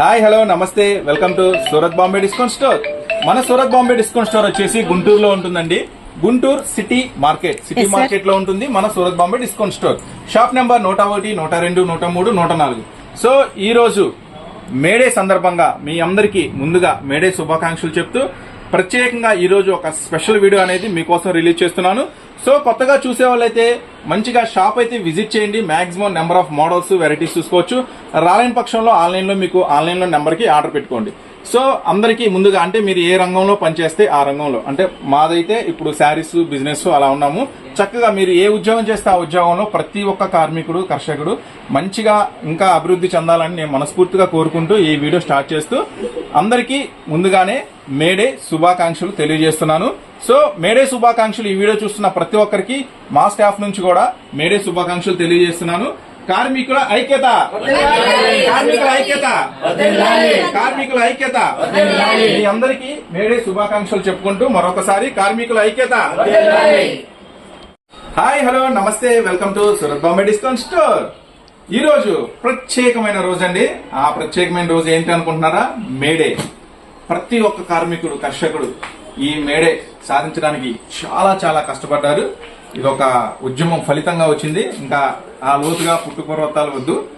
Hi hello నమస్తే. Welcome to Surat Bombay discount store. మన Surat Bombay discount store వచ్చేసి గుంటూరులో ఉంటుందండి. Guntur city market city. మార్కెట్లో ఉంటుంది మన Surat Bombay discount store. Shop number నూట ఒకటి నూట రెండు నూట మూడు నూట నాలుగు. సో ఈ రోజు మేడే సందర్భంగా మీ అందరికీ ముందుగా మేడే శుభాకాంక్షలు చెప్తూ ప్రత్యేకంగా ఈరోజు ఒక స్పెషల్ వీడియో అనేది మీకోసం రిలీజ్ చేస్తున్నాను. సో కొత్తగా చూసే వాళ్ళైతే మంచిగా షాప్ అయితే విజిట్ చేయండి. Maximum number of models varieties చూసుకోవచ్చు. రాలేని పక్షంలో ఆన్లైన్లో మీకు ఆన్లైన్లో నెంబర్కి ఆర్డర్ పెట్టుకోండి. సో అందరికీ ముందుగా అంటే మీరు ఏ రంగంలో పనిచేస్తే ఆ రంగంలో. అంటే మాదైతే ఇప్పుడు శారీస్ బిజినెస్ అలా ఉన్నాము. చక్కగా మీరు ఏ ఉద్యోగం చేస్తే ఆ ఉద్యోగంలో ప్రతి ఒక్క కార్మికుడు కర్షకుడు మంచిగా ఇంకా అభివృద్ధి చెందాలని నేను మనస్ఫూర్తిగా కోరుకుంటూ ఈ వీడియో స్టార్ట్ చేస్తూ అందరికీ ముందుగానే మేడే శుభాకాంక్షలు తెలియజేస్తున్నాను. సో మేడే శుభాకాంక్షలు ఈ వీడియో చూస్తున్న ప్రతి ఒక్కరికి మా స్టాఫ్ నుంచి కూడా మేడే శుభాకాంక్షలు తెలియజేస్తున్నాను. కార్మికుల ఐక్యత. కార్మికుల ఐక్యత. కార్మికుల ఐక్యత. మీ అందరికీ మేడే శుభాకాంక్షలు చెప్పుకుంటూ మరొకసారి కార్మికుల ఐక్యత. హాయ్ హలో నమస్తే welcome to Surat Bombay discount store. ఈ రోజు ప్రత్యేకమైన రోజు అండి ఆ ప్రత్యేకమైన రోజు ఏంటి అనుకుంటున్నారా? మేడే. ప్రతి ఒక్క కార్మికుడు కర్షకుడు ఈ మేడే సాధించడానికి చాలా చాలా కష్టపడ్డారు. ఇది ఒక ఉద్యమం ఫలితంగా వచ్చింది. ఇంకా ఆ లోతుగా పుట్టుపర్వతాలు వద్దు.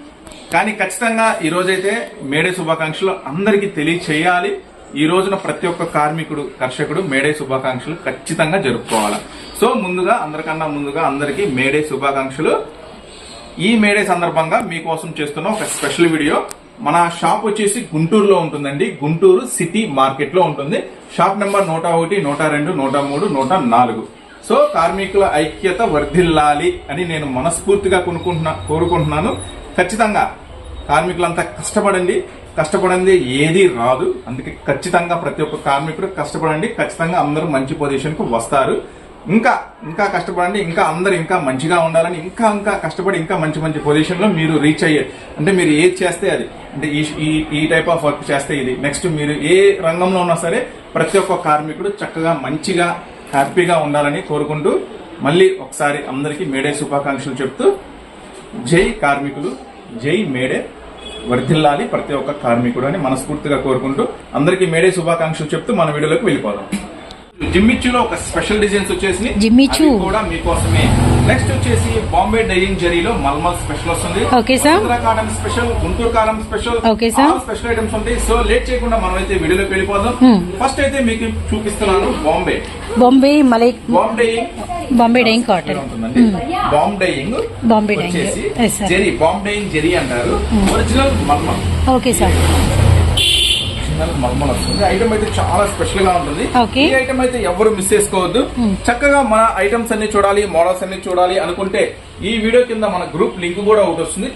కానీ ఖచ్చితంగా ఈ రోజైతే మేడే శుభాకాంక్షలు అందరికీ తెలియచేయాలి. ఈ రోజున ప్రతి ఒక్క కార్మికుడు కర్షకుడు మేడే శుభాకాంక్షలు ఖచ్చితంగా జరుపుకోవాలి. సో ముందుగా అందరికన్నా ముందుగా అందరికీ మేడే శుభాకాంక్షలు. ఈ మేడే సందర్భంగా మీకోసం చేస్తున్న ఒక స్పెషల్ వీడియో. మన షాప్ వచ్చేసి గుంటూరులో ఉంటుందండి. గుంటూరు సిటీ మార్కెట్లో ఉంటుంది. షాప్ నెంబర్ నూట ఒకటి నూట రెండు నూట మూడు నూట నాలుగు. సో కార్మికుల ఐక్యత వర్ధిల్లాలి అని నేను మనస్ఫూర్తిగా కొనుక్కుంటున్నా కోరుకుంటున్నాను. ఖచ్చితంగా కార్మికులంతా కష్టపడండి. కష్టపడండి ఏది రాదు. అందుకే ఖచ్చితంగా ప్రతి ఒక్క కార్మికుడు కష్టపడండి. ఖచ్చితంగా అందరూ మంచి పొజిషన్కు వస్తారు. ఇంకా ఇంకా కష్టపడండి. ఇంకా అందరు ఇంకా మంచిగా ఉండాలని ఇంకా ఇంకా కష్టపడి ఇంకా మంచి మంచి పొజిషన్లో మీరు రీచ్ అయ్యే అంటే మీరు ఏది చేస్తే అది అంటే ఈ ఈ- ఈ టైప్ ఆఫ్ వర్క్ చేస్తే ఇది. నెక్స్ట్ మీరు ఏ రంగంలో ఉన్నా సరే ప్రతి ఒక్క కార్మికుడు చక్కగా మంచిగా హ్యాపీగా ఉండాలని కోరుకుంటూ మళ్ళీ ఒకసారి అందరికీ మేడే శుభాకాంక్షలు చెప్తూ జై కార్మికులు జై మేడే వర్ధిల్లాలి ప్రతి ఒక్క కార్మికుడు అని మనస్ఫూర్తిగా కోరుకుంటూ అందరికీ మేడే శుభాకాంక్షలు చెప్తూ మన వీడియోలోకి వెళ్ళిపోదాం. జిమ్మిచ్చులో ఒక స్పెషల్ డిజైన్స్ వచ్చేసి కూడా మీకోసమే. నెక్స్ట్ వచ్చేసి బాంబే డైయింగ్ జరీలో మల్మల్ స్పెషల్ వస్తుంది. వసుంధర కాటన్ స్పెషల్ గుంటూరు కారం special Okay, sir. Special items ఉంటాయి. సో లేట్ చేయకుండా మనం అయితే వీడియోలోకి వెళ్ళిపోదాం. ఫస్ట్ అయితే మీకు చూపిస్తున్నాను బాంబే. బాంబే మలై బాంబే బాంబే డైయింగ్ కాటన్. ఉంటుందండి బాంబ్ డైయింగ్. జెరీ బాంబ్ డైయింగ్ జెరీ అంటారు. Original malmal. Okay sir. Original malmal వస్తుంది. ఐటమ్ అయితే చాలా స్పెషల్గా ఉంటుంది. ఈ ఐటమ్ అయితే ఎవరు మిస్ చేసుకోవద్దు. చక్కగా మన ఐటమ్స్ అన్ని చూడాలి మోడల్స్ అన్ని చూడాలి అనుకుంటే ఈ వీడియో కింద మన గ్రూప్ లింక్ కూడా ఒకటి వస్తుంది.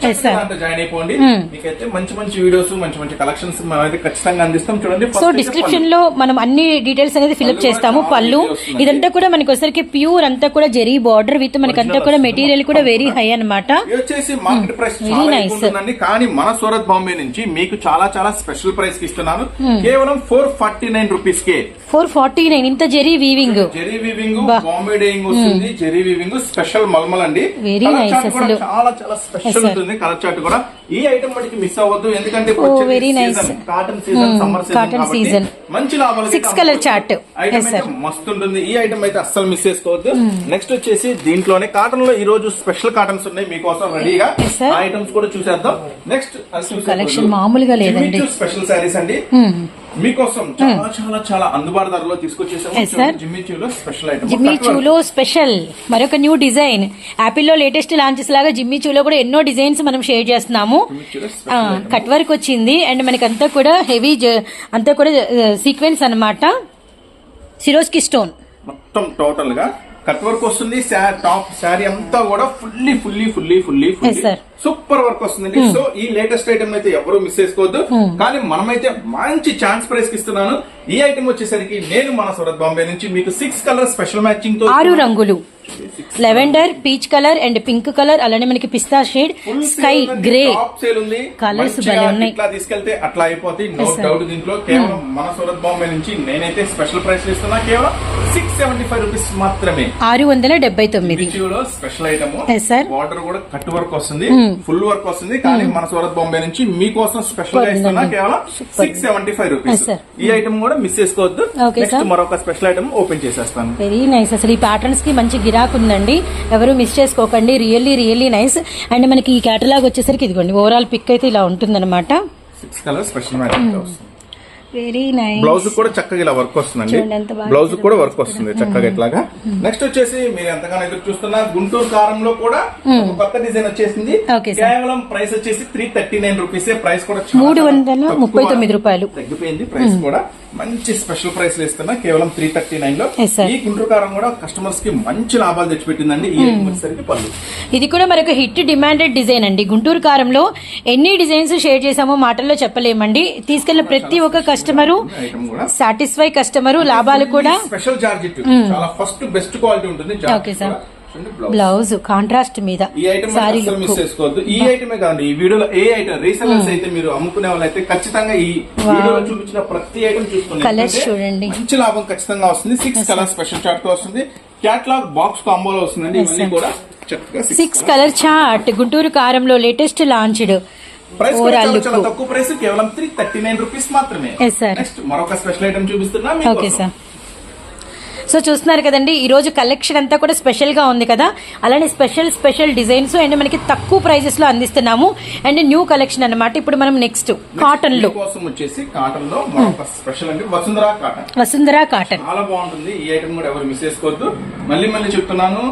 జాయిన్ అయిపోండి. Hmm. మీకైతే మంచి మంచి వీడియోస్ మంచి మంచి కలెక్షన్స్ మనం అయితే ఖచ్చితంగా అందిస్తాం. చూడండి సో డిస్క్రిప్షన్లో మనం అన్ని డీటెయిల్స్ అనేది ఫిల్అప్ చేస్తాము. పళ్ళు. ఇదంతా కూడా మనకి వచ్చరికి ప్యూర్ అంతా కూడా జెరీ బార్డర్ విత్ మనకంతా కూడా మెటీరియల్ కూడా వెరీ హై అన్నమాట. ఇది వచ్చేసి మార్కెట్ ప్రైస్ Very చాలా కానీ మన సూరత్ బాంబే నుంచి మీకు చాలా చాలా స్పెషల్ ప్రైస్ ఇస్తున్నాను. Hmm. కేవలం ఫోర్ ఫార్టీ నైన్ రూపీస్ కే. ఫోర్ ఫార్టీ నైన్ ఇంత zari weaving zari weaving. Bombay dyeing వస్తుంది. జెరీ వీవింగ్ స్పెషల్ మల్మల్ అండి కూడా అసలు. చాలా చాలా స్పెషల్. ఉంటుంది. కలర్ చార్ట్ కూడా ఈ ఐటమ్ మటుకు మిస్ అవ్వద్దు. ఎందుకంటే very nice. Cotton season Hmm, summer season కాబట్టి season. మంచి లాభాలు Yes, sir. అయితే మస్తు ఉంటుంది. ఈ ఐటమ్ అయితే అస్సలు మిస్ చేసుకోవద్దు. నెక్స్ట్ వచ్చేసి దీంట్లోనే కాటన్లో ఈ రోజు స్పెషల్ కాటన్స్ ఉన్నాయి మీకోసం రెడీగా ఐటమ్స్ కూడా చూసేద్దాం. నెక్స్ట్ collection మామూలుగా లేదండి. స్పెషల్ శారీస్ అండి. మీకోసం చాలా చాలా చాలా అందుబాటు ధరలో తీసుకొచ్చేసాము. జిమ్మిచూలో స్పెషల్ ఐటమ్ జిమ్మీ చూలో స్పెషల్ మరొక న్యూ డిజైన్ యాపిల్లో లేటెస్ట్ లాంచెస్ లాగా జిమ్మీ చూలో కూడా ఎన్నో డిజైన్స్ మనం షేర్ చేస్తున్నాము. కట్ వర్క్ వచ్చింది. అండ్ మనకి అంతా కూడా హెవీ అంతా కూడా సీక్వెన్స్ అన్నమాట. సిరోస్కి స్టోన్ మొత్తం టోటల్గా కట్ వర్క్ వస్తుంది. టాప్ శారీ అంతా కూడా fully fully fully fully. Hmm. Super work వస్తుందండి. సో ఈ లేటెస్ట్ ఐటమ్ అయితే ఎవరు మిస్ చేసుకోవద్దు. కానీ మనమైతే మంచి ఛాన్స్ ప్రైస్కి ఇస్తున్నాను. ఈ ఐటమ్ వచ్చేసరికి నేను మన సూరత్ బాంబే నుంచి మీకు సిక్స్ కలర్ స్పెషల్ మ్యాచింగ్తో ఆరు రంగులు. Lavender peach colour and pink colour. అలానే మనకి పిస్తా షేడ్. Sky grey. Sale ఉంది. ఉన్నాయి. ఇట్లా తీసుకెళ్తే అట్లా అయిపోతాయి నో. డౌట్ దీంట్లో. కేవలం మన సూరత్ బాంబే నుంచి నేనైతే స్పెషల్ ప్రైస్ ఇస్తున్నా. కేవలం సిక్స్ సెవెంటీ ఫైవ్ రూపీస్ మాత్రమే. ఆరు వందల డెబ్బై తొమ్మిది. Special item. బార్డర్ కూడా కట్ వర్క్ వస్తుంది. Hmm. ఫుల్ వర్క్ వస్తుంది. కానీ మన సూరత్ బాంబే నుంచి మీకోసం స్పెషల్గా ఇస్తున్నా కేవలం సిక్స్ సెవెంటీ ఫైవ్ రూపీస్. ఈ ఐటమ్ కూడా మిస్ చేసుకోవద్దు. నెక్స్ట్. మరొక స్పెషల్ ఐటమ్ ఓపెన్ చేసేస్తాను. వెరీ నైస్ అసలు ఈ ప్యాటర్న్స్కి మంచి గిరాక్ ఉందండి. ఎవరు మిస్ చేసుకోకండి. రియల్లీ రియల్లీ నైస్ అండ్ మనకి ఈ కేటలాగ్ వచ్చేసరికి ఇదిగోండి. ఓవరాల్ పిక్ అయితే ఇలా ఉంటుందన్నమాట. సిక్స్ కలర్ స్పెషల్ వస్తుంది. వెరీ నైస్ బ్లౌజ్ కూడా చక్కగా ఇలా వర్క్ వస్తుందండి. బ్లౌజ్ కూడా వర్క్ వస్తుంది చక్కగా ఇట్లాగా. నెక్స్ట్ వచ్చేసి మీరు ఎంతగానో ఎదురు చూస్తున్న గుంటూరు కారంలో కూడా ఒక కొత్త డిజైన్ వచ్చేసింది. కేవలం ప్రైస్ వచ్చేసి three thirty nine rupees price కూడా మూడు వందల. ముప్పై తొమ్మిది రూపాయలు. తగ్గిపోయింది ప్రైస్ కూడా. మంచి స్పెషల్ ప్రైస్ ఇస్తున్నా కేవలం త్రీ థర్టీ నైన్లో. ఈ గుంటూరు కారం కూడా కస్టమర్స్కి మంచి లాభాలు తెచ్చిపెట్టిందండి ఈ ఐటమ్ వచ్చేసరికి పళ్ళు. ఇది కూడా మరొక హిట్ డిమాండెడ్ డిజైన్ అండి. గుంటూరు కారంలో ఎన్ని డిజైన్స్ షేర్ చేసామో మాటల్లో చెప్పలేమండి. తీసుకెళ్ళిన ప్రతి ఒక్క కస్టమరు సాటిస్ఫై కస్టమరు లాభాలు కూడా. స్పెషల్ చాలా ఫస్ట్ బెస్ట్ క్వాలిటీ ఉంటుంది. చూడండి, blouse. బ్లౌజ్ కాంట్రాస్ట్ మీద. ఈ ఐటమ్ సారీ మిస్ చేసుకోవద్దు. ఈ ఐటమే కాదండి ఈ వీడియోలో ఏ ఐటమ్ రీసెలర్స్ అయితే మీరు అమ్ముకునే వాళ్ళైతే ఖచ్చితంగా ఈ వీడియోలో చూపించిన ప్రతి ఐటమ్ చూసుకోండి ఎందుకంటే చూడండి. మంచి లాభం ఖచ్చితంగా వస్తుంది. సిక్స్ కలర్ స్పెషల్ చార్ట్ వస్తుంది. క్యాట్లాగ్ బాక్స్ కాంబోలో వస్తుందండి. ఇవన్నీ. కూడా సిక్స్ కలర్ చార్ట్ గుంటూరు కారంలో లేటెస్ట్ లాంచ్డ్ ప్రైస్ చాలా తక్కువ ప్రైస్ కేవలం త్రీ థర్టీ నైన్ రూపీస్ మాత్రమే. నెక్స్ట్ మరొక స్పెషల్ ఐటమ్ చూపిస్తున్నా ఓకే. సార్ సో చూస్తున్నారు కదండి ఈ రోజు కలెక్షన్ అంతా కూడా స్పెషల్గా ఉంది కదా? అలానే స్పెషల్ స్పెషల్ డిజైన్స్ అండ్ మనకి తక్కువ ప్రైజెస్లో అందిస్తున్నాము. అండ్ న్యూ కలెక్షన్ అన్నమాట. ఇప్పుడు మనం నెక్స్ట్ కాటన్లో మీకోసం వచ్చేసి కాటన్లో స్పెషల్ అంటే వసుంధరా కాటన్ వసుంధర కాటన్ చాలా బాగుంటుంది. ఈ ఐటమ్ కూడా ఎవరు మిస్ చేసుకోవద్దు. మళ్ళీ మళ్ళీ చెప్తున్నాను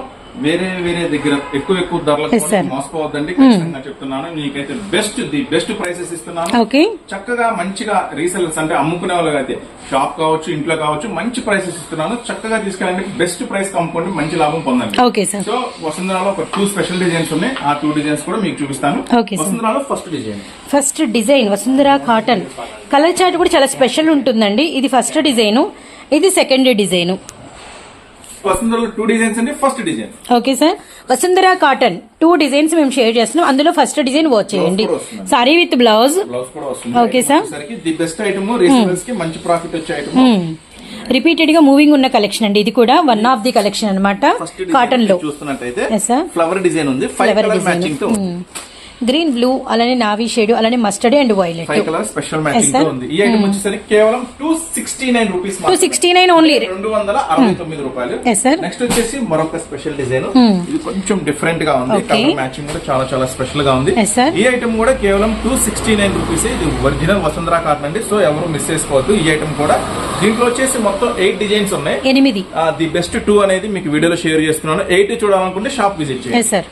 వేరే వేరే దగ్గర ఎక్కువ ఎక్కువ ధరలకు మోసపోవద్దండి. ఖచ్చితంగా చెప్తున్నాను. మీకైతే బెస్ట్ ది బెస్ట్ ప్రైసెస్ ఇస్తున్నాను. చక్కగా మంచిగా రీసెలర్స్ అంటే అమ్ముకునే వాళ్ళు అయితే షాప్ కావచ్చు ఇంట్లో కావచ్చు మంచి ప్రైసెస్ ఇస్తున్నాను. చక్కగా తీసుకెళ్ళండి. బెస్ట్ ప్రైస్ అమ్ముకోండి మంచి లాభం పొందండి. సో వసుంధరాలో ఒక టూ స్పెషల్ డిజైన్స్ ఉన్నాయి. ఆ టూ డిజైన్స్ కూడా మీకు చూపిస్తాను. వసుంధరాలో first design first design Vasundhara cotton colour chart కూడా చాలా స్పెషల్ ఉంటుందండి. ఇది ఫస్ట్ డిజైన్ ఇది సెకండ్ డిజైన్ వసుంధరలో టూ డిజైన్స్ అండి. First design okay sir Vasundhara cotton two designs మేము షేర్ చేస్తున్నాం. అందులో ఫస్ట్ డిజైన్ వాచ్ చేయండి. సారీ విత్ బ్లౌజ్ బ్లౌజ్ కూడా వస్తుంది. Okay, sir. వచ్చేసరికి ది బెస్ట్ ఐటమ్కి మంచి ప్రాఫిట్ వచ్చే ఐటమ్ రిపీటెడ్గా మూవింగ్ ఉన్న కలెక్షన్ అండి. ఇది కూడా వన్ ఆఫ్ ది కలెక్షన్ అనమాట కాటన్లో. చూస్తున్నట్టయితే sir. ఫ్లవర్ డిజైన్ ఉంది. ఫ్లవర్ డిజైన్ మ్యాచింగ్తో గ్రీన్ బ్లూ అలానే నావీ షేడ్ అలానే మస్టర్డ్ అండ్ వైలెట్. స్పెషల్ వచ్చేసరికి కేవలం టూ సిక్స్టీ నైన్ ఓన్లీ రెండు వందల అరవై తొమ్మిది రూపాయలు. నెక్స్ట్ వచ్చేసి మరొక స్పెషల్ డిజైన్ ఇది కొంచెం డిఫరెంట్గా ఉంది. కలర్ మ్యాచింగ్ కూడా చాలా చాలా స్పెషల్గా ఉంది. ఈ ఐటమ్ కూడా కేవలం టూ సిక్స్టీ నైన్ రూపీస్ ఇది ఒరిజినల్ వసుంధరా కాటన్ అండి. సో ఎవరు మిస్ చేసుకోవద్దు. ఈ ఐటమ్ కూడా దీంట్లో వచ్చేసి మొత్తం ఎయిట్ డిజైన్స్ ఉన్నాయి. ఎనిమిది. ది బెస్ట్ టూ అనేది మీకు వీడియోలో షేర్ చేస్తున్నాను. ఎయిట్ చూడాలనుకుంటే షాప్ విజిట్ చేయండి ఎస్ సార్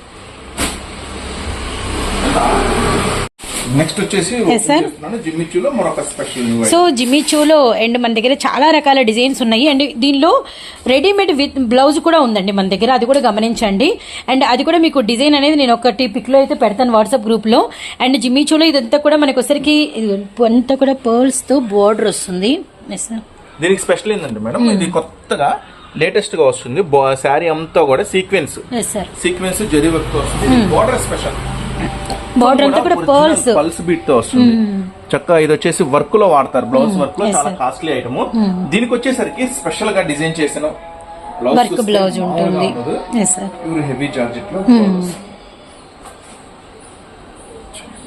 నెక్స్ట్ వచ్చేసి మరొక స్పెషల్ సో జిమ్మి చూలో అండ్ మన దగ్గర చాలా రకాల డిజైన్స్ ఉన్నాయి. అండ్ దీనిలో రెడీమేడ్ విత్ బ్లౌజ్ కూడా ఉందండి మన దగ్గర. అది కూడా గమనించండి. అండ్ అది కూడా మీకు డిజైన్ అనేది నేను ఒకటి పిక్లో అయితే పెడతాను వాట్సాప్ గ్రూప్లో. అండ్ జిమ్మి చూలో ఇదంతా కూడా మనకి వచ్చరికి అంతా కూడా పర్ల్స్తో బోర్డర్ వస్తుంది. ఎస్ సార్ దీనికి స్పెషల్ ఏంటంటే మేడం ఇది కొత్తగా లేటెస్ట్గా వస్తుంది. శారీ అంతా కూడా sequence yes sir sequence zari వర్క్తో వస్తుంది బోర్డర్ స్పెషల్ బార్డర్ అంతా కూడా పర్ల్స్ పల్స్ బీట్తో వస్తుంది. చక్కగా ఇది వచ్చేసి వర్క్లో వాడతారు బ్లౌజ్ వర్క్లో చాలా. కాస్ట్లీ ఐటమ్ దీనికి వచ్చేసరికి స్పెషల్గా డిజైన్ చేసిన వర్క్ బ్లౌజ్ ఉంటుంది. ప్యూర్ హెవీ జార్జెట్లో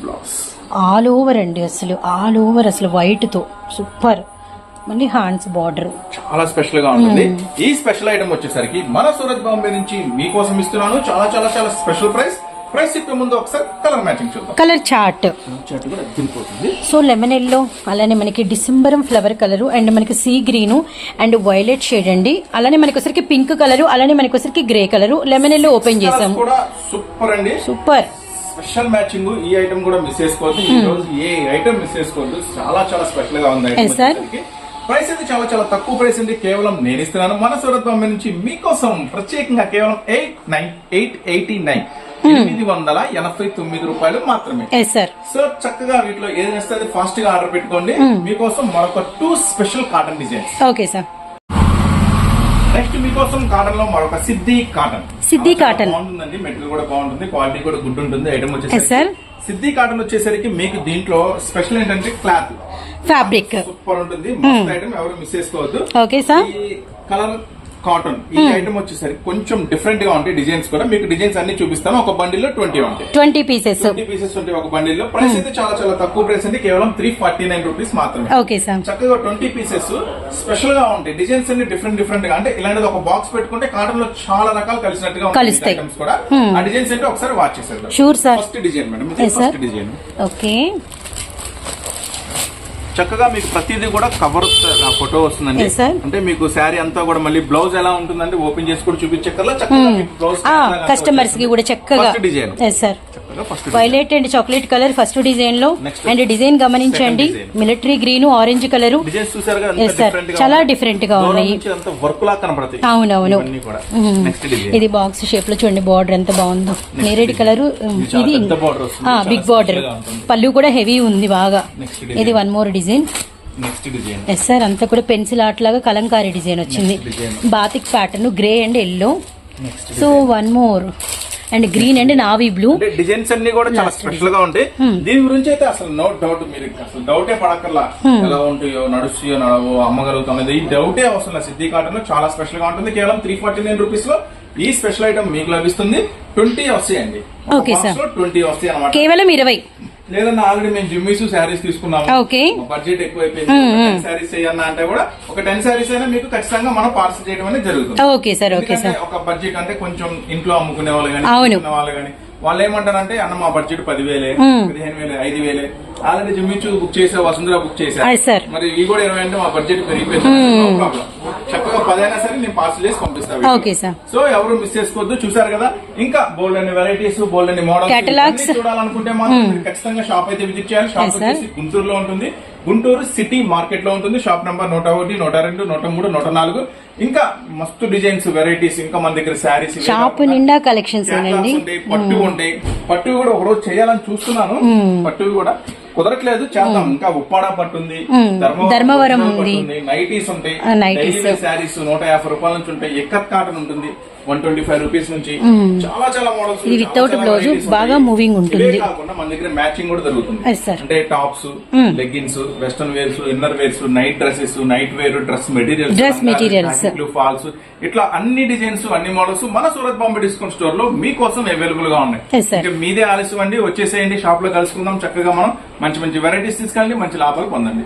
బ్లౌజ్ ఆల్ ఓవర్ అండి అసలు. ఆల్ ఓవర్ అసలు వైట్తో. సూపర్ మళ్ళీ హ్యాండ్స్ బార్డర్ చాలా స్పెషల్గా ఉంటుంది. ఈ స్పెషల్ ఐటమ్ వచ్చేసరికి మన సూరత్ బాంబే నుంచి మీకోసం ఇస్తున్నాను. చాలా చాలా చాలా స్పెషల్ ప్రైస్ ప్రైస్ చెప్పే ముందు ఒకసారి కలర్ మ్యాచింగ్ చూద్దాం. కలర్ చార్ట్ చాట్ కూడా అదిరిపోతుంది సో లెమన్ ఎల్లో అలానే మనకి డిసెంబరం ఫ్లవర్ కలరు అండ్ మనకి sea green and violet shade అండి. అలానే మనకి వచ్చరికి పింక్ కలరు అలానే మనకి వచ్చరికి grey colour lemon yellow open చేసాము కూడా సూపర్ అండి. సూపర్ స్పెషల్ మ్యాచింగ్ ఈ ఐటమ్ కూడా మిస్ చేసుకోవద్దు. ఈ రోజు ఏ ఐటమ్ మిస్ చేసుకోవద్దు. చాలా చాలా స్పెషల్గా ఉంది. వచ్చేసరికి. ప్రైస్ అయితే చాలా చాలా తక్కువ ప్రైస్ అండి. కేవలం నేను ఇస్తున్నాను మన సూరత్ నుంచి మీకోసం ప్రత్యేకంగా కేవలం eight nine eight eighty nine ఎనిమిది వందల ఎనభై తొమ్మిది రూపాయలు మాత్రమే. సో చక్కగా వీటిలో ఏది నచ్చితే అది ఫాస్ట్గా ఆర్డర్ పెట్టుకోండి. మీకోసం మరొక two special cotton designs okay sir next మీకోసం కాటన్లో మరొక సిద్ధి కాటన్ సిద్ధి కాటన్. బాగుంటుందండి మెటీరియల్ కూడా బాగుంటుంది క్వాలిటీ కూడా గుడ్ ఉంటుంది ఐటమ్. వచ్చేసరికి. సిద్ధి కాటన్ వచ్చేసరికి మీకు దీంట్లో స్పెషల్ ఏంటంటే క్లాత్ ఫ్యాబ్రిక్ సూపర్ ఉంటుంది. మస్త్ ఐటమ్ ఎవరు మిస్ చేసుకోవద్దు. ఓకే సార్ కలర్ కాటన్ ఈ ఐటమ్ వచ్చేసరికి కొంచెం డిఫరెంట్గా ఉంటాయి డిజైన్స్ కూడా. మీకు డిజైన్స్ అన్ని చూపిస్తాను. ఒక బండిల్లో ట్వంటీ ఉంటాయి. ట్వంటీ పీసెస్ ట్వంటీ పీసెస్ ఉంటాయి ఒక బండిల్లో ప్రైస్ అయితే చాలా చాలా తక్కువ ప్రైస్ అండి. కేవలం త్రీ ఫార్టీ నైన్ రూపీస్ మాత్రమే. ఓకే సార్ చక్కగా ట్వంటీ పీసెస్ స్పెషల్గా ఉంటాయి. డిజైన్స్ అన్ని డిఫరెంట్ డిఫరెంట్గా. అంటే ఇలాంటిది ఒక బాక్స్ పెట్టుకుంటే కాటన్లో చాలా రకాలు కలిసినట్టుగా ఉంటాయి కలుస్తాయి. ఐటమ్స్ కూడా. ఆ డిజైన్స్ ఏంటో ఒకసారి వాచ్ చేసేద్దాం. Sure, sir. First design madam. First design okay చక్కగా మీకు ప్రతిదీ కూడా కవర్ ఫోటో వస్తుందండి. అంటే మీకు శారీ అంతా కూడా మళ్ళీ బ్లౌజ్ ఎలా ఉంటుందంటే ఓపెన్ చేసి కూడా చూపించక్కర్లా చక్కగా మీకు బ్లౌజ్ కస్టమర్స్కి కూడా చక్కగా. Design sir violet and chocolate colour first డిజైన్లో. అండ్ డిజైన్ గమనించండి. Military green orange colour. చాలా different గా ఉన్నాయి. అవునవును. డిజైన్ ఇది బాక్స్ షేప్లో చూడండి బార్డర్ ఎంత బాగుందో. నేరేడు కలర్ ఇది బిగ్ బార్డర్. పళ్ళు కూడా హెవీ ఉంది బాగా. ఇది one more design design. Yes sir అంతా కూడా పెన్సిల్ ఆర్ట్ లాగా కలంకారీ డిజైన్ వచ్చింది. Batik pattern grey and yellow so one more and green and navy blue designs అన్ని కూడా చాలా స్పెషల్గా ఉంటాయి. దీని గురించి అయితే అసలు నో డౌట్ మీరు అసలు డౌటే పడక్కర్లా. ఎలా ఉంటాయో నడుస్తాయో నడవో అమ్మగలుగుతాం ఈ డౌటే అవసరం లేదు. సిద్ధి కాటన్లో చాలా స్పెషల్గా ఉంటుంది. కేవలం త్రీ ఫార్టీ నైన్ రూపీస్లో ఈ స్పెషల్ ఐటమ్ మీకు లభిస్తుంది. ట్వంటీ వస్తాయండి Okay, sir. ట్వంటీ వస్తాయి అనమాట కేవలం ఇరవై. లేదన్నా ఆల్రెడీ మేము జిమ్మీస్ శారీస్ తీసుకున్నాము. Okay. బడ్జెట్ ఎక్కువ అయిపోయింది శారీస్ అయ్యన్నా అంటే కూడా ఒక టెన్ శారీస్ అయినా మీకు ఖచ్చితంగా మనం పార్సల్ చేయడం అనేది జరుగుతుంది. Okay sir. ఓకే ఎందుకంటే సార్. ఒక బడ్జెట్ అంటే కొంచెం ఇంట్లో అమ్ముకునే వాళ్ళు కానీ వాళ్ళు కానీ వాళ్ళు ఏమంటారంటే అన్న మా బడ్జెట్ పదివేలే పదిహేను వేలే ఐదు వేలే ఆల్రెడీ జిమ్మిచు బుక్ చేసా వసుంధర బుక్ చేసా. మరి ఇవి కూడా ఇరవై అంటే మా బడ్జెట్ పెరిగిపోయింది చక్కగా పదైనా సరే నేను పార్సల్ చేసి పంపిస్తాను ఓకే సార్ సో ఎవరు మిస్ చేసుకోవద్దు. చూసారు కదా? ఇంకా బోల్డ్ అన్ని వెరైటీస్ బోల్డ్ అన్ని మోడల్స్. చూడాలనుకుంటే మాత్రం ఖచ్చితంగా షాప్ అయితే విజిట్ చేయాలి. షాప్. వచ్చేసి గుంటూరులో ఉంటుంది. గుంటూరు సిటీ మార్కెట్లో ఉంటుంది. షాప్ నంబర్ నూట ఒకటి నూట రెండు నూట మూడు నూట నాలుగు. ఇంకా మస్తు డిజైన్స్ వెరైటీస్ ఇంకా మన దగ్గర శారీస్ షాప్ నిండా కలెక్షన్స్ ఉంటాయి పట్టు ఉంటాయి. పట్టు కూడా ఒక రోజు చేయాలని చూస్తున్నాను. పట్టు కూడా కుదరట్లేదు. చేద్దాం. ఇంకా ఉప్పాడ పట్టు ఉంది ధర్మవరం ఉంది. నైటీస్ ఉంటాయి. శారీస్ నూట యాభై రూపాయల నుంచి ఉంటాయి. ఎక్కత్ కాటన్ ఉంటుంది. వన్ ట్వంటీ ఫైవ్ రూపీస్ నుంచి చాలా చాలా మోడల్స్ ఇది without blouse, బాగా moving ఉంటుంది. కాకుండా మన దగ్గర మ్యాచింగ్ కూడా జరుగుతుంది. అంటే tops leggings western wears inner wears night dresses night wear dress materials Dress materials. Falls ఇట్లా అన్ని డిజైన్స్ అన్ని మోడల్స్ మన సూరత్ బాంబే డిస్కౌంట్ స్టోర్లో మీకోసం అవైలబుల్గా ఉన్నాయి. మీదే ఆలస్యం అండి వచ్చేసేయండి షాప్లో కలుసుకుందాం చక్కగా మనం మంచి మంచి వెరైటీస్ తీసుకెళ్ళండి మంచి లాభాలు పొందండి.